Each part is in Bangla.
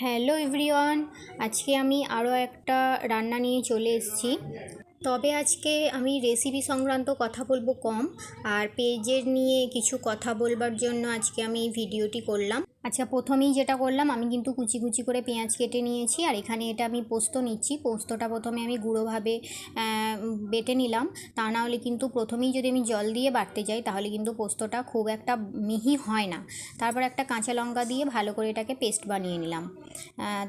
হ্যালো এভরিওয়ান আজকে আমি আরও একটা রান্না নিয়ে চলে এসেছি। তবে আজকে আমি রেসিপি সংক্রান্ত কথা বলব কম, আর পেজের নিয়ে কিছু কথা বলবার জন্য আজকে আমি ভিডিওটি করলাম। আচ্ছা প্রথমেই যেটা করলাম, আমি কিন্তু কুচি কুচি করে পেঁয়াজ কেটে নিয়েছি, আর এখানে এটা আমি পোস্ত নিচ্ছি। পোস্তটা প্রথমে আমি গুঁড়োভাবে বেটে নিলাম। তা না হলে কিন্তু প্রথমেই যদি আমি জল দিয়ে বাটতে যাই, তাহলে কিন্তু পোস্তটা খুব একটা মিহি হয় না। তারপর একটা কাঁচা লঙ্কা দিয়ে ভালো করে এটাকে পেস্ট বানিয়ে নিলাম।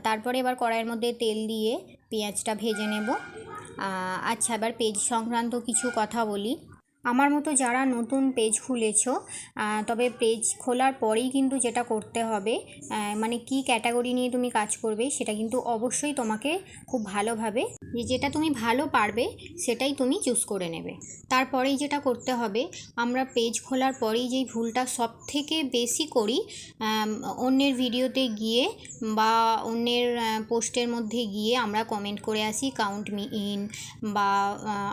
তারপরে এবার কড়াইয়ের মধ্যে তেল দিয়ে পেঁয়াজটা ভেজে নেব। আচ্ছা এবার পেজ সংক্রান্ত কিছু কথা বলি। আমার মতো যারা নতুন পেজ খুলেছ তবে পেজ খোলার পরেই কিন্তু যেটা করতে হবে মানে কি ক্যাটাগরি নিয়ে তুমি কাজ করবে সেটা কিন্তু অবশ্যই তোমাকে খুব ভালোভাবে, যে যেটা তুমি ভালো পারবে সেটাই তুমি চুজ করে নেবে। তারপরেই যেটা করতে হবে, আমরা পেজ খোলার পরেই যেই ভুলটা সব থেকে বেশি করি অন্যের ভিডিওতে গিয়ে বা অন্যের পোস্টের মধ্যে গিয়ে আমরা কমেন্ট করে আসি কাউন্ট মি ইন বা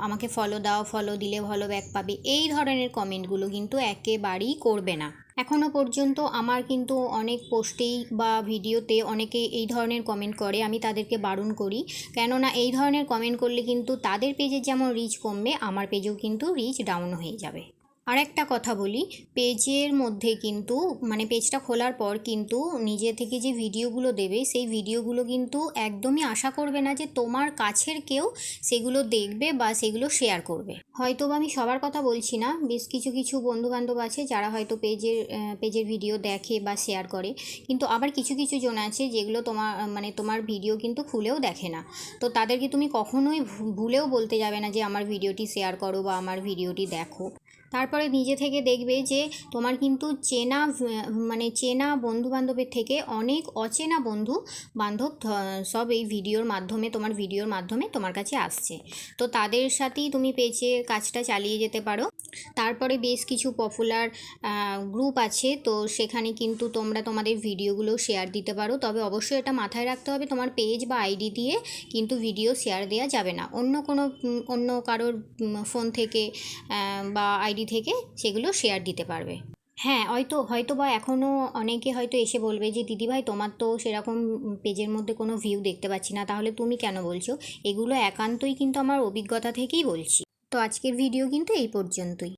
আমাকে ফলো দাও ফলো দিলে ভালো ব্যাক পাবে। এই ধরনের কমেন্টগুলো কিন্তু একেবারেই করবে না। এখনও পর্যন্ত আমার কিন্তু অনেক পোস্টেই বা ভিডিওতে অনেকে এই ধরনের কমেন্ট করে, আমি তাদেরকে বারণ করি। কেননা এই ধরনের কমেন্ট করলে কিন্তু তাদের পেজের যেমন রিচ কমবে, আমার পেজেও কিন্তু রিচ ডাউন হয়ে যাবে। আর একটা কথা বলি, পেজের মধ্যে কিন্তু মানে পেজটা খোলার পর কিন্তু নিজে থেকে যে ভিডিওগুলো দেবে, সেই ভিডিওগুলো কিন্তু একদমই আশা করবে না যে তোমার কাছের কেউ সেগুলো দেখবে বা সেগুলো শেয়ার করবে। হয়তো বা আমি সবার কথা বলছি না, বেশ কিছু কিছু বন্ধু বান্ধব আছে যারা হয়তো পেজের পেজের ভিডিও দেখে বা শেয়ার করে, কিন্তু আবার কিছু কিছু জন আছে যেগুলো তোমার মানে তোমার ভিডিও কিন্তু খুলেও দেখে না। তো তাদেরকে তুমি কখনোই ভুলেও বলতে যাবে না যে আমার ভিডিওটি শেয়ার করো বা আমার ভিডিওটি দেখো। তারপরে নিজে থেকে দেখবে যে তোমার কিন্তু চেনা মানে চেনা বন্ধু বান্ধবের থেকে অনেক অচেনা বন্ধু বান্ধব সব এই ভিডিওর মাধ্যমে, তোমার ভিডিওর মাধ্যমে তোমার কাছে আসছে। তো তাদের সাথেই তুমি পেজে কাজটা চালিয়ে যেতে পারো। তারপরে বেশ কিছু পপুলার গ্রুপ আছে, তো সেখানে কিন্তু তোমরা তোমাদের ভিডিওগুলো শেয়ার দিতে পারো। তবে অবশ্যই এটা মাথায় রাখতে হবে, তোমার পেজ বা আইডি দিয়ে কিন্তু ভিডিও শেয়ার দেওয়া যাবে না। অন্য কোনো, অন্য কারোর ফোন থেকে বা আইডি থেকে সেগুলো শেয়ার দিতে পারবে। হ্যাঁ হয়তো হয়তো বা এখনও অনেকে হয়তো এসে বলবে যে, দিদিভাই, তোমার তো সেরকম পেজের মধ্যে কোনো ভিউ দেখতে পাচ্ছি না। তাহলে তুমি কেন বলছো? এগুলো একান্তই কিন্তু আমার অভিজ্ঞতা থেকেই বলছি। তো আজকের ভিডিও কিন্তু এই পর্যন্তই।